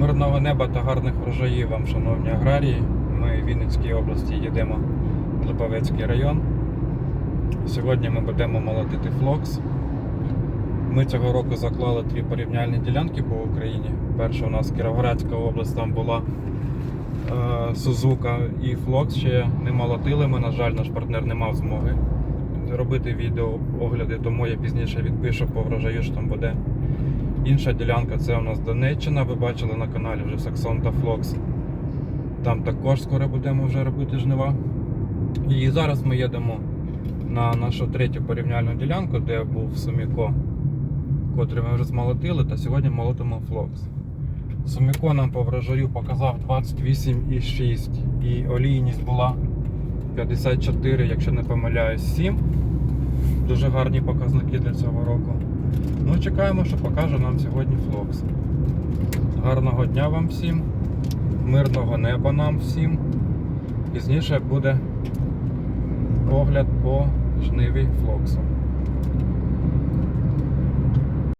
Мирного неба та гарних врожаїв вам, шановні аграрії. Ми в Вінницькій області їдемо в Липовецький район. Сьогодні ми будемо молотити флокс. Ми цього року заклали дві порівняльні ділянки по Україні. Перша у нас Кіровоградська область, там була е, Сузука і Флокс ще не молотили. Ми, на жаль, наш партнер не мав змоги робити відео огляди, тому я пізніше відпишу по врожаю, що там буде. Інша ділянка це у нас Донеччина. Ви бачили на каналі вже Саксон та Флокс. Там також скоро будемо вже робити жнива. І зараз ми їдемо на нашу третю порівняльну ділянку, де був Суміко, котрий ми вже змолотили, та сьогодні молотимо Флокс. Суміко нам по врожаю показав 28,6 і олійність була 54, якщо не помиляюсь, 7. Дуже гарні показники для цього року. Ну, чекаємо, що покаже нам сьогодні Флокс. Гарного дня вам всім, мирного неба нам всім. Пізніше буде огляд по жниві Флоксу.